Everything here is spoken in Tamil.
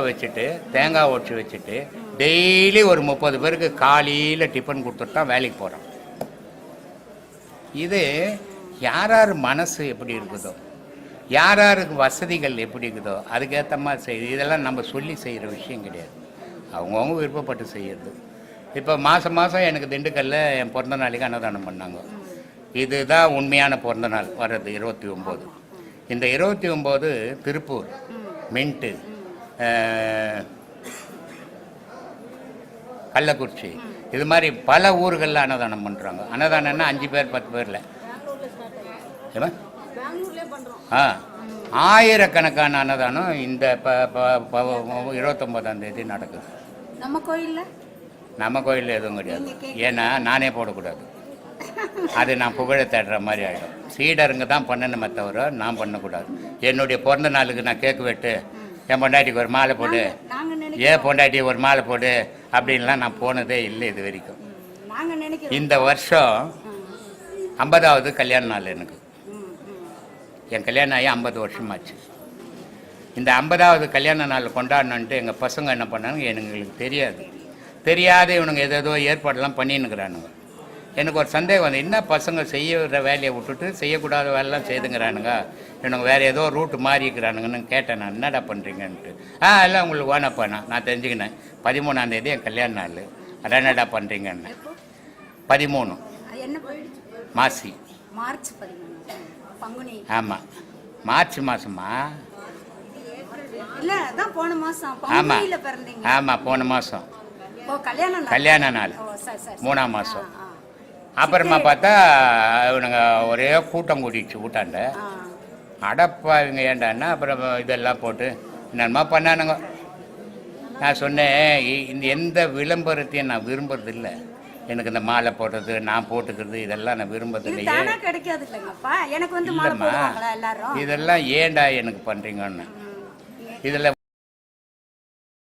வச்சுட்டு தேங்காய் உடச்சி வச்சுட்டு டெய்லி ஒரு முப்பது பேருக்கு காலையில் டிஃபன் கொடுத்துட்டு தான் வேலைக்கு போகிறோம் இது யார் யார் மனசு எப்படி இருக்குதோ யார் யாருக்கு வசதிகள் எப்படி இருக்குதோ அதுக்கேற்ற மாதிரி செய்யுது இதெல்லாம் நம்ம சொல்லி செய்கிற விஷயம் கிடையாது. அவங்கவுங்க விருப்பப்பட்டு செய்யறது. இப்போ மாதம் மாதம் எனக்கு திண்டுக்கல்ல என் பிறந்த நாளைக்கு அன்னதானம் பண்ணாங்க. இதுதான் உண்மையான பிறந்த நாள் வர்றது இருபத்தி ஒம்பது. இந்த இருபத்தி ஒம்பது திருப்பூர் மின்ட்டு கள்ளக்குறிச்சி. இது மாதிரி பல ஊர்களில் அன்னதானம் பண்ணுறாங்க அன்னதானம்னா அஞ்சு பேர் பத்து பேரில். ஆ. ஆயிரக்கணக்கான அன்னதானம் இந்த இருபத்தொம்போதாம் தேதி நடக்குது. நம்ம கோயில்ல? நம்ம கோயிலில் எதுவும் கிடையாது. ஏன்னா நானே போடக்கூடாது. அது நான் புகழ தேடுற மாதிரி ஆகிடும் சீடருங்க தான் பண்ணணுமே தவிர நான் பண்ணக்கூடாது. என்னுடைய பிறந்த நாளுக்கு நான் கேக்கு வெட்டு என் பொண்டாட்டிக்கு ஒரு மாலை போடு. ஏன் பொண்டாட்டி ஒரு மாலை போடு அப்படின்லாம் நான் போனதே இல்லை இது வரைக்கும். இந்த வருஷம் ஐம்பதாவது கல்யாண நாள் எனக்கு. என் கல்யாணம் ஆகி ஐம்பது வருஷமாச்சு. இந்த ஐம்பதாவது கல்யாண நாள் கொண்டாடணுன்ட்டு எங்கள் பசங்க என்ன பண்ணாங்க எங்களுக்கு தெரியாது. தெரியாத இவனுங்க ஏதேதோ ஏற்பாடெல்லாம் பண்ணின்னுக்கிறானுங்க. எனக்கு ஒரு சந்தேகம் வந்து என்ன பசங்க செய்யற வேலையை விட்டுட்டு செய்யக்கூடாத வேலைலாம் செய்துங்கிறானுங்க? இவனுங்க வேறு ஏதோ ரூட்டு மாறி இருக்கிறானுங்கன்னு கேட்டேன் நான். என்னடா பண்ணுறீங்கன்ட்டு ஆ எல்லாம் உங்களுக்கு வேணாப்பா நான் நான் தெரிஞ்சுக்கினேன். பதிமூணாம் தேதி என் கல்யாண நாள். அதான் என்னடா பண்ணுறீங்கன்னு பதிமூணு. மாசி. மார்ச் ஆமாம் மார்ச் மாதமா ஆமாம் ஆமாம் போன மாதம் ஓ கல்யாணம் நாள். கல்யாண நாள். மூணாம் மாதம் அப்புறமா பார்த்தா இவனுங்க ஒரே கூட்டம் கூட்டிடுச்சு ஊட்டாண்ட ஆ. அடப்பா இவங்க ஏண்டான்னா அப்புறம் இதெல்லாம் போட்டு என்னென்னமா பண்ணானுங்க. நான் சொன்னேன் இந்த எந்த விளம்பரத்தையும் நான் விரும்புறதில்ல. எனக்கு இந்த மாலை போடுறது நான் போட்டுக்கிறது இதெல்லாம் நான் வந்து மாலை இல்லைம்மா இதெல்லாம் ஏன்டா எனக்கு பண்ணுறீங்கன்னு. இதில்